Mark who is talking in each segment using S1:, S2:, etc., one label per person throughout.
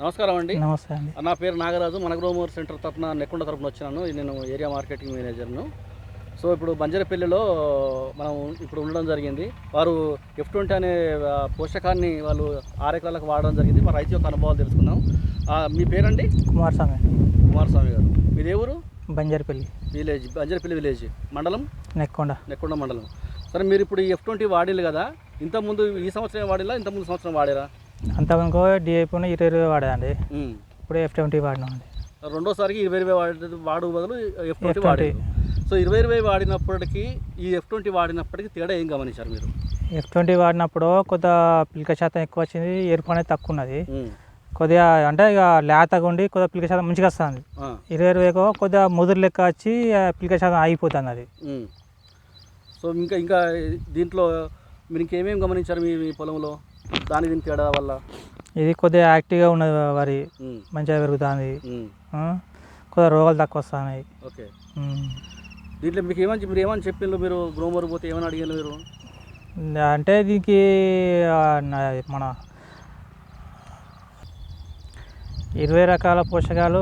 S1: నమస్కారం అండి.
S2: నమస్తే అండి.
S1: నా పేరు నాగరాజు. మన గ్రోమోర్ సెంటర్ తరఫున నెక్కొండ తరఫున వచ్చినాను నేను ఏరియా మార్కెటింగ్ మేనేజర్ను. సో ఇప్పుడు బంజరపల్లిలో మనం ఇప్పుడు ఉండడం జరిగింది. వారు ఎఫ్ ట్వంటీ అనే పోషకాన్ని వాళ్ళు ఆరెకరాలకు వాడడం జరిగింది. మా రైతు యొక్క అనుభవాలు తెలుసుకుందాం. మీ పేరండి?
S2: కుమారస్వామి
S1: కుమారస్వామి గారు. మీది ఏ ఊరు?
S2: బంజారపల్లి.
S1: Village Banjarapalli village. మండలం?
S2: నెక్కొండ.
S1: నెక్కొండ మండలం. సరే మీరు ఇప్పుడు ఈ ఎఫ్ ట్వంటీ వాడిల్లు కదా. ఇంతకుముందు ఈ సంవత్సరం వాడిలా ఇంతకుముందు సంవత్సరం వాడారా?
S2: అంతవరకు డిఐపోయిన ఇరవై ఇరవై వాడేదండి. ఇప్పుడు ఎఫ్ ట్వంటీ వాడినాం అండి
S1: రెండోసారికి ఇరవై ఇరవై వాడే వాడు బదులు ఎఫ్ ట్వంటీ
S2: F20.
S1: వాడారు సో ఇరవై ఇరవై వాడినప్పటికీ ఈ ఎఫ్ ట్వంటీ వాడినప్పటికీ తేడా ఏం గమనించారు మీరు
S2: ఎఫ్ ట్వంటీ వాడినప్పుడు కొద్దిగా పిలిక శాతం ఎక్కువ వచ్చింది ఎరుపు అనేది తక్కువ ఉన్నది. కొద్దిగా అంటే ఇక లేతగా ఉండి కొద్దిగా పిలిక శాతం మంచిగా వస్తుంది. ఇరవై ఇరవైకో కొద్దిగా ముదురు లెక్క వచ్చి పిలిక శాతం ఆగిపోతుంది అది.
S1: సో ఇంకా ఇంకా దీంట్లో మీరు ఇంకేమేమి గమనించారు మీ మీ పొలంలో దాని దీని తేడా వల్ల?
S2: ఇది కొద్దిగా యాక్టివ్గా ఉన్నది వరి. మంచిగా పెరుగుతుంది. కొద్దిగా రోగాలు తక్కువ వస్తున్నాయి
S1: ఓకే. దీంట్లో మీకు ఏమని మీరు ఏమని చెప్పిండ్రు మీరు? గ్రోమర్ పోతే ఏమని అడిగారు మీరు?
S2: అంటే దీనికి మన ఇరవై రకాల పోషకాలు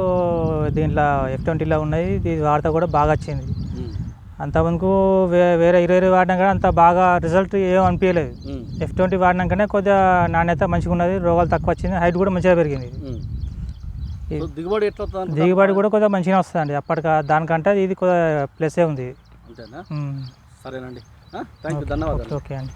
S2: దీంట్లో ఎఫ్ ట్వంటీలో ఉన్నాయి. ఇది వాడితే కూడా బాగా వచ్చింది. అంతవరకు వే వేరే ఇరవై ఇరవై వాడినా కూడా అంత బాగా రిజల్ట్ ఏం అనిపించలేదు. ఎఫ్ ట్వంటీ వాడినాకనే కొద్దిగా నాణ్యత మంచిగా ఉన్నది రోగాలు తక్కువ వచ్చింది హైట్ కూడా మంచిగా పెరిగింది.
S1: దిగుబడి ఎట్లా వస్తుంది?
S2: దిగుబడి కూడా కొద్దిగా మంచిగా వస్తుందండి. అప్పటిక దానికంటే ఇది కొద్దిగా ప్లస్సే ఉంది.
S1: సరేనండి. థ్యాంక్ యూ ధన్యవాదాలు.
S2: ఓకే అండి.